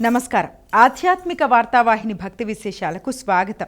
నమస్కారం. ఆధ్యాత్మిక వార్తావాహిని భక్తి విశేషాలకు స్వాగతం.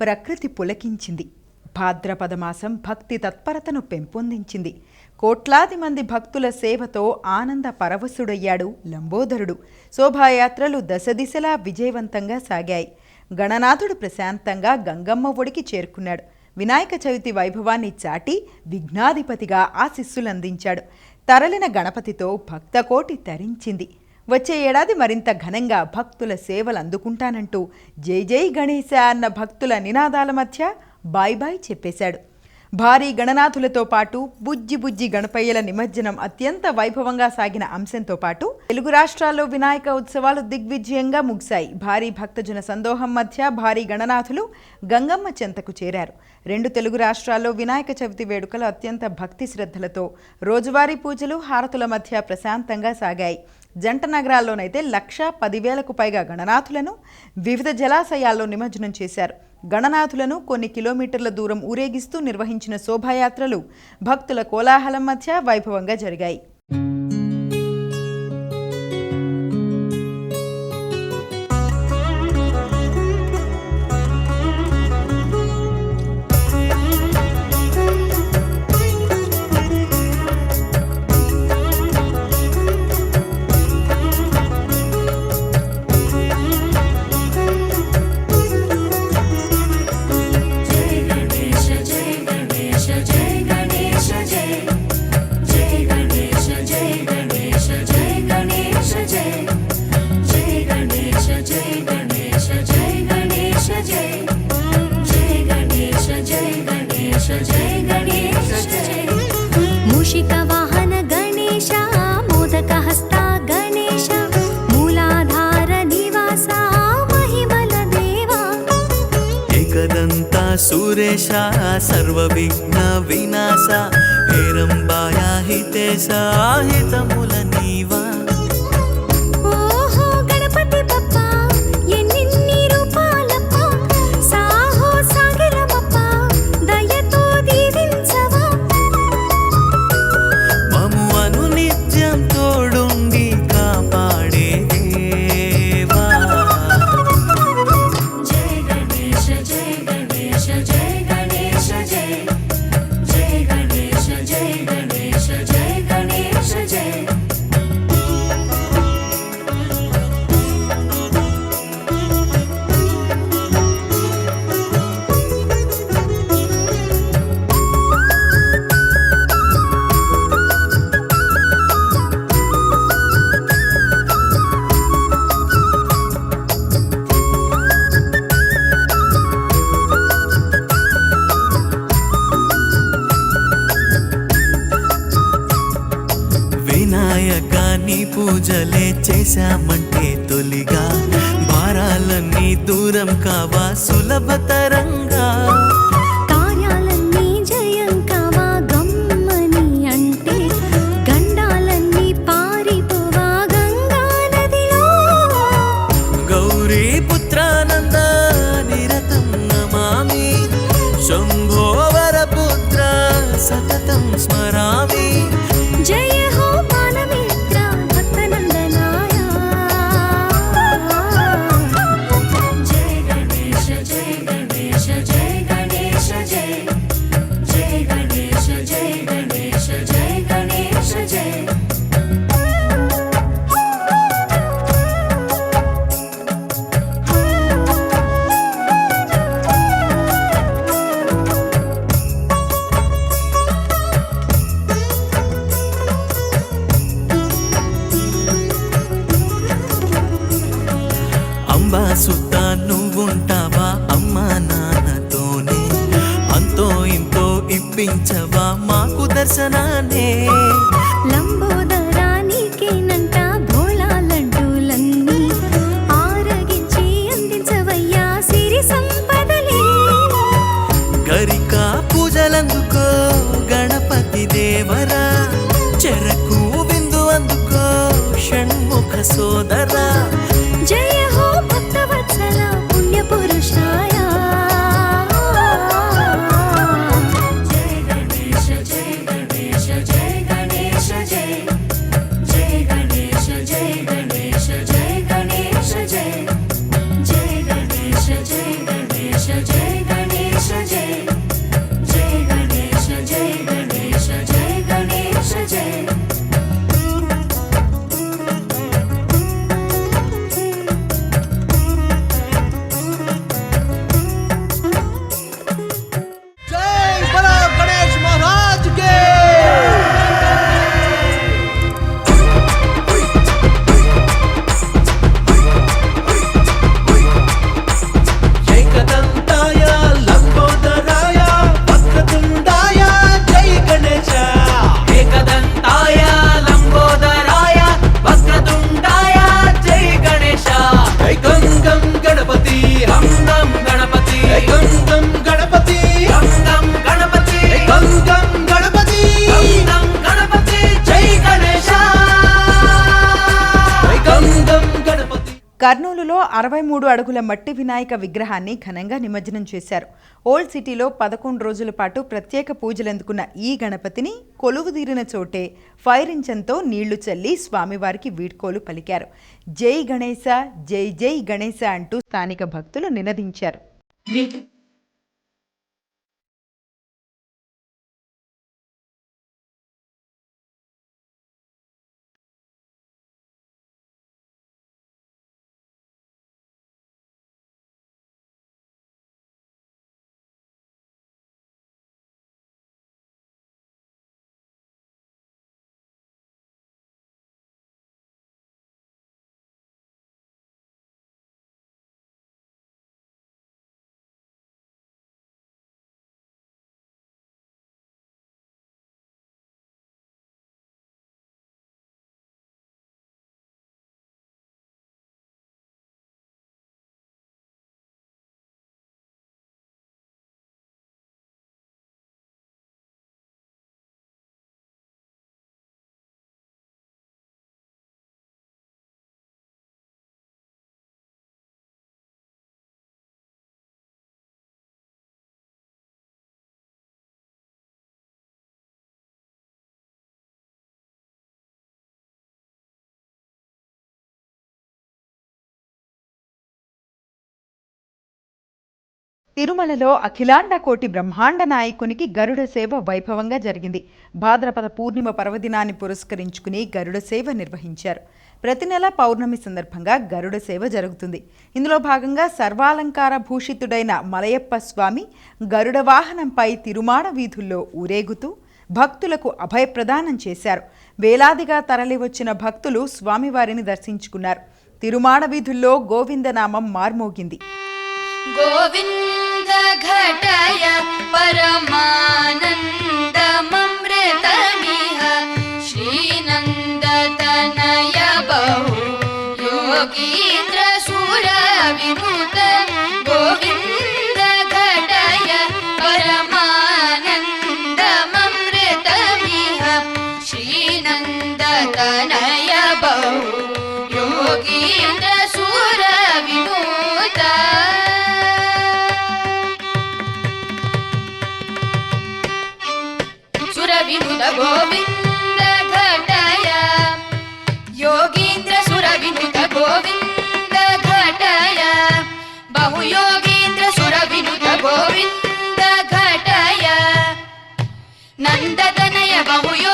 ప్రకృతి పులకించింది. భాద్రపద మాసం భక్తి తత్పరతను పెంపొందించింది. కోట్లాది మంది భక్తుల సేవతో ఆనంద పరవశుడయ్యాడు లంబోదరుడు. శోభాయాత్రలు దశ దిశలా విజయవంతంగా సాగాయి. గణనాథుడు ప్రశాంతంగా గంగమ్మ ఒడికి చేరుకున్నాడు. వినాయక చవితి వైభవాన్ని చాటి విఘ్నాధిపతిగా ఆశిస్సులందించాడు తరలిన గణపతితో భక్తకోటి తరించింది. వచ్చే ఏడాది మరింత ఘనంగా భక్తుల సేవలు అందుకుంటానంటూ జై జై గణేశ అన్న భక్తుల నినాదాల మధ్య బాయ్ బాయ్ చెప్పేశాడు. భారీ గణనాథులతో పాటు బుజ్జి బుజ్జి గణపయ్యల నిమజ్జనం అత్యంత వైభవంగా సాగిన అంశంతో పాటు తెలుగు రాష్ట్రాల్లో వినాయక ఉత్సవాలు దిగ్విజయంగా ముగిశాయి. భారీ భక్తజన సందోహం మధ్య భారీ గణనాథులు గంగమ్మ చెంతకు చేరారు. రెండు తెలుగు రాష్ట్రాల్లో వినాయక చవితి వేడుకలు అత్యంత భక్తి శ్రద్ధలతో రోజువారీ పూజలు హారతుల మధ్య ప్రశాంతంగా సాగాయి. జంట నగరాల్లోనైతే లక్ష పదివేలకు పైగా గణనాథులను వివిధ జలాశయాల్లో నిమజ్జనం చేశారు. గణనాథులను కొన్ని కిలోమీటర్ల దూరం ఊరేగిస్తూ నిర్వహించిన శోభాయాత్రలు భక్తుల కోలాహలం మధ్య వైభవంగా జరిగాయి. मूषिकवाहन गणेश मोदकहस्ता गणेश मूलाधार निवासा महिमलदेवा एकदन्ता सुरेशा सर्वविघ्न विनाशा हेरम्बाया हितेशा हितमुल పూజలే చేశామంటే తొలిగా. భారాలన్నీ దూరం కావా సులభత ఇప్పించవా మాకు దర్శనానే లంబోదరానికేనంట భోళాలంటూలన్నీ ఆరగించి అందించవయ్యా సిరి సంపదలే. గరిక పూజలందుకో గణపతి దేవరా చెరకు విందు అందుకో షణ్ముఖ సోదరా. జయ హో భక్తవత్సల పుణ్య పురుషాయ కర్నూలులో అరవై మూడు అడుగుల మట్టి వినాయక విగ్రహాన్ని ఘనంగా నిమజ్జనం చేశారు. ఓల్డ్ సిటీలో పదకొండు రోజుల పాటు ప్రత్యేక పూజలందుకున్న ఈ గణపతిని కొలువుదీరిన చోటే ఫైర్ ఇంజన్తో నీళ్ళు చల్లి స్వామివారికి వీడ్కోలు పలికారు. జై గణేశ జై జై గణేశ అంటూ స్థానిక భక్తులు నినదించారు. తిరుమలలో అఖిలాండ కోటి బ్రహ్మాండ నాయకునికి గరుడ సేవ వైభవంగా జరిగింది. భాద్రపద పూర్ణిమ పర్వదినాన్ని పురస్కరించుకుని గరుడ సేవ నిర్వహించారు. ప్రతి నెల పౌర్ణమి సందర్భంగా గరుడ సేవ జరుగుతుంది. ఇందులో భాగంగా సర్వాలంకార భూషితుడైన మలయప్ప స్వామి గరుడ వాహనంపై తిరుమాణ వీధుల్లో ఊరేగుతూ భక్తులకు అభయప్రదానం చేశారు. వేలాదిగా తరలివచ్చిన భక్తులు స్వామివారిని దర్శించుకున్నారు. తిరుమాణ వీధుల్లో గోవిందనామం మార్మోగింది. గోవింద न्दटय परमानन्दमृन्दनिः श्रीनन्दतनय बहु योगीन्द्रसूरविमूद ನಂದದನಯ ಬಹು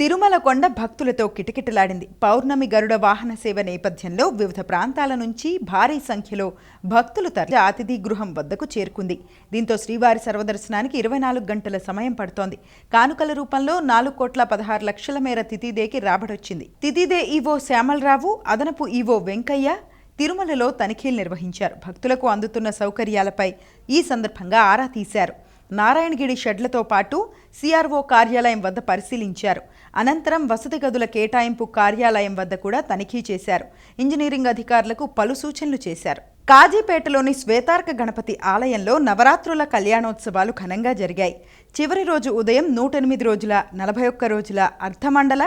తిరుమల కొండ భక్తులతో కిటకిటలాడింది. పౌర్ణమి గరుడ వాహన సేవ నేపథ్యంలో వివిధ ప్రాంతాల నుంచి భారీ సంఖ్యలో భక్తులు తరలి అతిథి గృహం వద్దకు చేరుకుంది. దీంతో శ్రీవారి సర్వదర్శనానికి ఇరవై నాలుగు గంటల సమయం పడుతోంది. కానుకల రూపంలో నాలుగు కోట్ల పదహారు లక్షల మేర తితిదేకి రాబడొచ్చింది. తితిదే ఈవో శ్యామలరావు అదనపు ఈవో వెంకయ్య తిరుమలలో తనిఖీలు నిర్వహించారు. భక్తులకు అందుతున్న సౌకర్యాలపై ఈ సందర్భంగా ఆరా తీశారు. నారాయణగిరి షెడ్లతో పాటు సిఆర్ఓ కార్యాలయం వద్ద పరిశీలించారు. అనంతరం వసతి గదుల కేటాయింపు కార్యాలయం వద్ద కూడా తనిఖీ చేశారు. ఇంజనీరింగ్ అధికారులకు పలు సూచనలు చేశారు. కాజీపేటలోని శ్వేతార్క గణపతి ఆలయంలో నవరాత్రుల కళ్యాణోత్సవాలు ఘనంగా జరిగాయి. చివరి రోజు ఉదయం నూట ఎనిమిది రోజుల నలభై ఒక్క రోజుల అర్ధమండల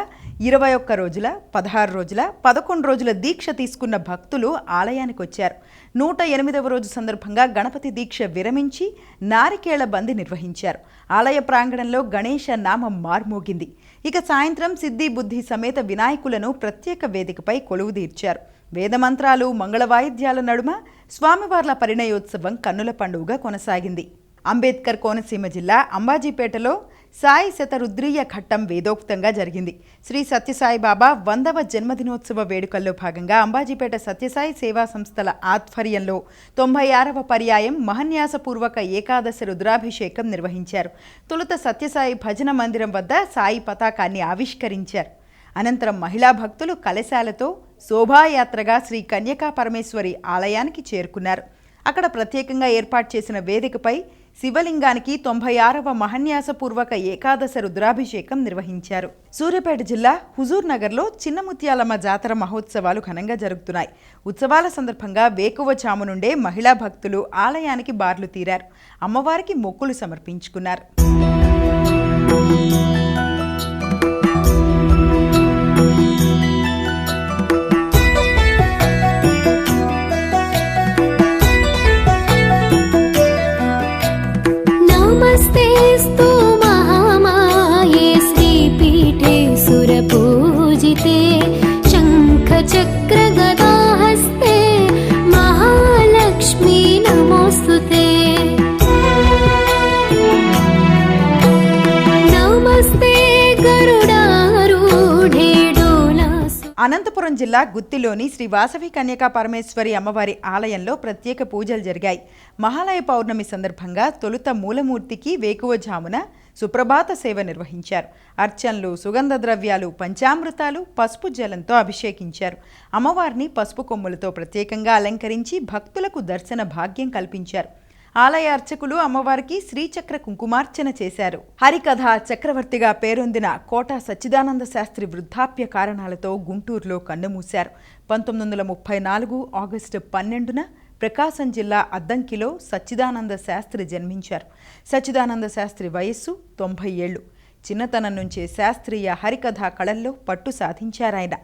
ఇరవై ఒక్క రోజుల పదహారు రోజుల పదకొండు రోజుల దీక్ష తీసుకున్న భక్తులు ఆలయానికి వచ్చారు. నూట ఎనిమిదవ రోజు సందర్భంగా గణపతి దీక్ష విరమించి నారికేళ బంది నిర్వహించారు. ఆలయ ప్రాంగణంలో గణేష నామం మార్మోగింది. ఇక సాయంత్రం సిద్ధి బుద్ధి సమేత వినాయకులను ప్రత్యేక వేదికపై కొలువుదీర్చారు వేదమంత్రాలు మంగళ వాయిద్యాల నడుమ స్వామివార్ల పరిణయోత్సవం కన్నుల పండుగగా కొనసాగింది. అంబేద్కర్ కోనసీమ జిల్లా అంబాజీపేటలో సాయి శతరుద్రీయ ఘట్టం వేదోక్తంగా జరిగింది. శ్రీ సత్యసాయి బాబా వందవ జన్మదినోత్సవ వేడుకల్లో భాగంగా అంబాజీపేట సత్యసాయి సేవా సంస్థల ఆధ్వర్యంలో తొంభై ఆరవ పర్యాయం మహన్యాసపూర్వక ఏకాదశి రుద్రాభిషేకం నిర్వహించారు. తొలుత సత్యసాయి భజన మందిరం వద్ద సాయి పతాకాన్ని ఆవిష్కరించారు. అనంతరం మహిళా భక్తులు కలశాలతో శోభాయాత్రగా శ్రీ కన్యకా పరమేశ్వరి ఆలయానికి చేరుకున్నారు. అక్కడ ప్రత్యేకంగా ఏర్పాటు చేసిన వేదికపై శివలింగానికి తొంభై ఆరవ మహన్యాసపూర్వక ఏకాదశ రుద్రాభిషేకం నిర్వహించారు. సూర్యాపేట జిల్లా హుజూర్ నగర్లో చిన్న ముత్యాలమ్మ జాతర మహోత్సవాలు ఘనంగా జరుగుతున్నాయి. ఉత్సవాల సందర్భంగా వేకువజాము నుండే మహిళా భక్తులు ఆలయానికి బార్లు తీరారు. అమ్మవారికి మొక్కులు సమర్పించుకున్నారు. స్వస్తే జిల్లా గుత్తిలోని శ్రీ వాసవి కన్యకా పరమేశ్వరి అమ్మవారి ఆలయంలో ప్రత్యేక పూజలు జరిగాయి. మహాలయ పౌర్ణమి సందర్భంగా తొలుత మూలమూర్తికి వేకువజామున సుప్రభాత సేవ నిర్వహించారు. అర్చనలు సుగంధ ద్రవ్యాలు పంచామృతాలు పసుపు జలంతో అభిషేకించారు. అమ్మవారిని పసుపు కొమ్ములతో ప్రత్యేకంగా అలంకరించి భక్తులకు దర్శన భాగ్యం కల్పించారు. ఆలయ అర్చకులు అమ్మవారికి శ్రీచక్ర కుంకుమార్చన చేశారు. హరికథ చక్రవర్తిగా పేరొందిన కోట సచ్చిదానంద శాస్త్రి వృద్ధాప్య కారణాలతో గుంటూరులో కన్నుమూశారు. పంతొమ్మిది వందల ముప్పై నాలుగు ఆగస్టు పన్నెండున ప్రకాశం జిల్లా అద్దంకిలో సచ్చిదానంద శాస్త్రి జన్మించారు. సచ్చిదానంద శాస్త్రి వయస్సు తొంభై ఏళ్ళు చిన్నతనం నుంచే శాస్త్రీయ హరికథ కళల్లో పట్టు సాధించారాయన.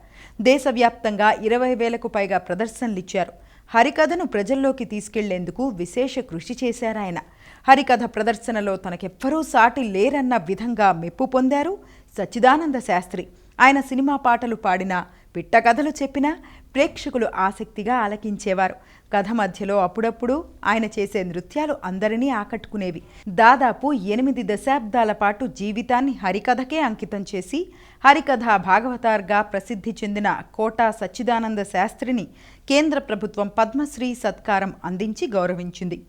దేశవ్యాప్తంగా ఇరవై వేలకు పైగా ప్రదర్శనలిచ్చారు. హరికథను ప్రజల్లోకి తీసుకెళ్ళేందుకు విశేష కృషి చేశారాయన హరికథ ప్రదర్శనలో తనకెవ్వరూ సాటి లేరన్న విధంగా మెప్పు పొందారు సచ్చిదానంద శాస్త్రి. ఆయన సినిమా పాటలు పాడినా పిట్ట కథలు చెప్పినా ప్రేక్షకులు ఆసక్తిగా ఆలకించేవారు. కథ మధ్యలో అప్పుడప్పుడు ఆయన చేసే నృత్యాలు అందరినీ ఆకట్టుకునేవి. దాదాపు ఎనిమిది దశాబ్దాల పాటు జీవితాన్ని హరికథకే అంకితం చేసి హరికథ భాగవతార్గా ప్రసిద్ధి చెందిన కోటా సచ్చిదానంద శాస్త్రిని కేంద్ర ప్రభుత్వం పద్మశ్రీ సత్కారం అందించి గౌరవించింది.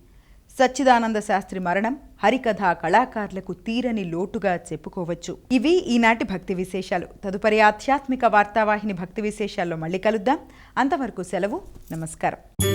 సచ్చిదానంద శాస్త్రి మరణం హరికథా కళాకారులకు తీరని లోటుగా చెప్పుకోవచ్చు. ఇవి ఈనాటి భక్తి విశేషాలు. తదుపరి ఆధ్యాత్మిక వార్తావాహిని భక్తి విశేషాల్లో మళ్ళీ కలుద్దాం. అంతవరకు సెలవు. నమస్కారం.